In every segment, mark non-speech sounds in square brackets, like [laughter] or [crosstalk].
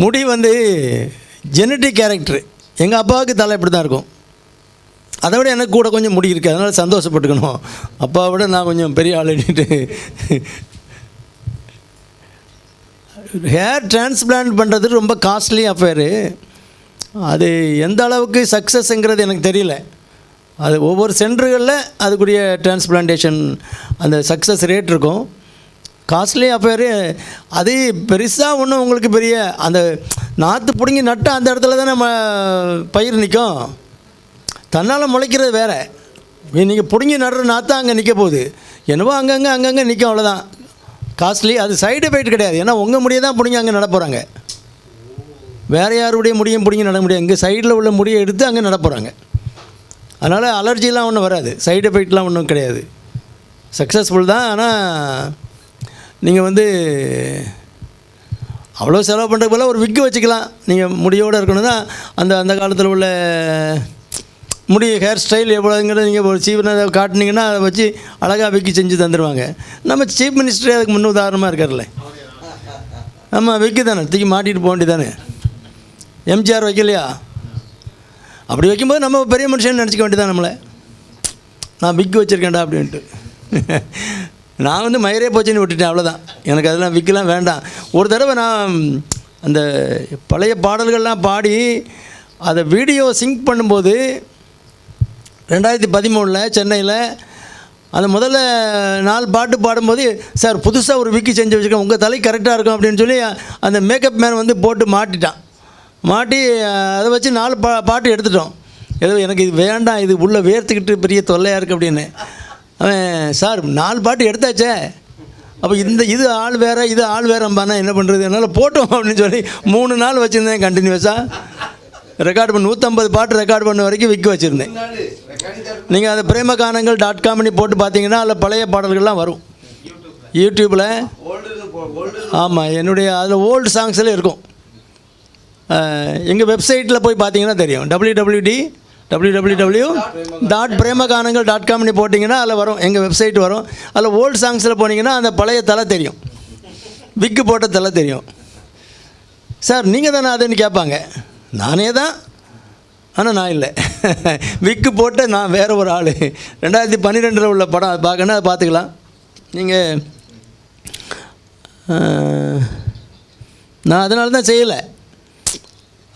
முடி வந்து genetic character எங்கள் அப்பாவுக்கு தலை இப்படி தான் இருக்கும். அதை விட எனக்கு கூட கொஞ்சம் முடி இருக்குது அதனால் சந்தோஷப்பட்டுக்கணும். அப்பாவை விட நான் கொஞ்சம் பெரிய ஆளுன்ட்டு ஹேர் டிரான்ஸ்பிளான்ட் பண்ணுறது ரொம்ப காஸ்ட்லி அஃபேரு அது எந்த அளவுக்கு சக்ஸஸ்ங்கிறது எனக்கு தெரியல. அது ஒவ்வொரு சென்டர்களில் அதுக்குரிய டிரான்ஸ்பிளான்டேஷன் அந்த சக்ஸஸ் ரேட் இருக்கும். காஸ்ட்லி அஃபேரு அது பெருசாக ஒன்றும் உங்களுக்கு பெரிய அந்த நாற்று பிடுங்கி நட்டு அந்த இடத்துல தான் நம்ம பயிர் நிற்கும் தன்னால் முளைக்கிறது வேறு. நீங்கள் பிடுங்கி நடுற நாற்று அங்கே நிற்க போகுது. என்னவோ அங்கங்கே அங்கங்கே நிற்கும் அவ்வளோதான் காஸ்ட்லி அது சைடு எஃபெக்ட் கிடையாது. ஏன்னா உங்கள் முடியை தான் பிடிங்கி அங்கே நட போகிறாங்க வேறு யாருடைய முடியும் பிடிங்கி நட முடியாது. இங்கே சைடில் உள்ள முடியை எடுத்து அங்கே நட போகிறாங்க அதனால் அலர்ஜிலாம் ஒன்றும் வராது. சைடு எஃபெக்ட்லாம் ஒன்றும் கிடையாது. சக்ஸஸ்ஃபுல் தான் ஆனால் நீங்கள் வந்து அவ்வளோ செலவு பண்ணுறது போல் ஒரு விக்கு வச்சுக்கலாம். நீங்கள் முடியோடு இருக்கணும் தான். அந்த அந்த காலத்தில் உள்ள முடி ஹேர் ஸ்டைல் எவ்வளோங்கிறத நீங்கள் ஒரு சீவனை காட்டினீங்கன்னா அதை வச்சு அழகாக விக்கி செஞ்சு தந்துடுவாங்க நம்ம சீஃப் மினிஸ்டரே அதுக்கு முன் உதாரணமாக இருக்கார்ல ஆமாம் விக்கு தானே. தூக்கி மாட்டிகிட்டு போக வேண்டியதானே எம்ஜிஆர் வைக்கலையா? அப்படி வைக்கும்போது நம்ம பெரிய மனுஷன் நினச்சிக்க வேண்டியதான் நம்மளை. நான் விக்கு வச்சுருக்கேன்டா அப்படின்ட்டு. நான் வந்து மயிரே போச்சுன்னு விட்டுட்டேன் அவ்வளோதான் எனக்கு அதெல்லாம் விக்கெலாம் வேண்டாம். ஒரு தடவை நான் அந்த பழைய பாடல்கள்லாம் பாடி அதை வீடியோ சிங்க் பண்ணும்போது ரெண்டாயிரத்தி பதிமூணில் சென்னையில் அந்த முதல்ல நாலு பாட்டு பாடும்போது சார் புதுசாக ஒரு விக்கி செஞ்சு வச்சுருக்கேன் உங்கள் தலை கரெக்டாக இருக்கும் அப்படின்னு சொல்லி அந்த மேக்கப் மேன் வந்து போட்டு மாட்டிட்டான். மாட்டி அதை வச்சு நாலு பா பாட்டு எடுத்துட்டோம். ஏதோ எனக்கு இது வேண்டாம் இது உள்ளே வேர்த்துக்கிட்டு பெரிய தொல்லையாக இருக்குது அப்படின்னு. அவன் சார் நாலு பாட்டு எடுத்தாச்சே. அப்போ இந்த இது ஆள் வேறு இது ஆள் வேறம்பானா என்ன பண்ணுறது என்னால் போட்டோம் அப்படின்னு சொல்லி மூணு நாள் வச்சுருந்தேன் கண்டினியூஸாக ரெக்கார்டு பண்ண நூற்றம்பது பாட்டு ரெக்கார்ட் பண்ண வரைக்கும் விற்க வச்சுருந்தேன். நீங்கள் அதை பிரேமகானங்கள் டாட் காம்னு போட்டு பார்த்தீங்கன்னா அதில் பழைய பாடல்கள்லாம் வரும். யூடியூப்பில் ஆமாம் என்னுடைய அதில் ஓல்டு சாங்ஸில் இருக்கும். எங்கள் வெப்சைட்டில் போய் பார்த்தீங்கன்னா தெரியும். W W W W W dot பிரேமகானங்கள் dot காம்னு போட்டிங்கன்னா அதில் வரும். எங்கள் வெப்சைட் வரும். அதில் ஓல்டு சாங்ஸில் போனீங்கன்னா அந்த பழைய தலை தெரியும். விக்கு போட்ட தலை தெரியும். சார் நீங்கள் தானே அதுன்னு கேட்பாங்க. நானே தான். ஆனால் நான் இல்லை. விக்கு [laughs] போட்ட நான் வேற ஒரு ஆள். ரெண்டாயிரத்தி பன்னிரெண்டில் உள்ள படம் அது பார்க்கணும் அதை பார்த்துக்கலாம். நீங்கள் நான் அதனால தான் செய்யலை.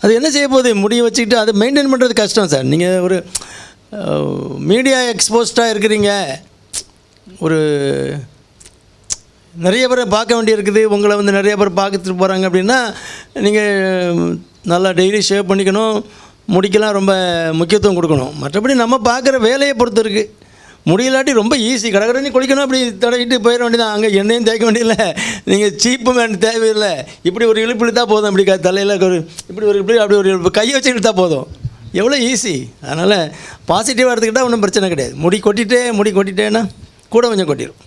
அது என்ன செய்ய போகுது? முடிய வச்சுக்கிட்டு அது மெயின்டைன் பண்ணுறது கஷ்டம் சார். நீங்கள் ஒரு மீடியா எக்ஸ்போஸ்டாக இருக்கிறீங்க. ஒரு நிறைய பேரை பார்க்க வேண்டியிருக்குது. உங்களை வந்து நிறைய பேர் பார்த்துட்டு போகிறாங்க அப்படின்னா நீங்கள் நல்லா டெய்லி ஷேவ் பண்ணிக்கணும். முடிக்கெல்லாம் ரொம்ப முக்கியத்துவம் கொடுக்கணும். மற்றபடி நம்ம பார்க்குற வேலையை பொறுத்து இருக்குது முடியலாட்டி ரொம்ப ஈஸி கடற்கடனே குளிக்கணும் அப்படி தடவிட்டு போயிட வேண்டியதான் அங்கே எண்ணெயும் தேய்க்க வேண்டியதில்லை. நீங்கள் சீப்பு வேண்ட தேவையில்லை. இப்படி ஒரு இழுப்பு இழுத்தா போதும். அப்படி க- தலையில் ஒரு இப்படி ஒரு இப்படி அப்படி ஒரு இழுப்பு. கையை வச்சு இழுத்தா போதும். எவ்வளோ ஈஸி அதனால் பாசிட்டிவாக எடுத்துக்கிட்டால் ஒன்றும் பிரச்சனை கிடையாது. முடி கொட்டிட்டே முடி கொட்டிட்டேன்னா கூட கொஞ்சம் கொட்டிடும்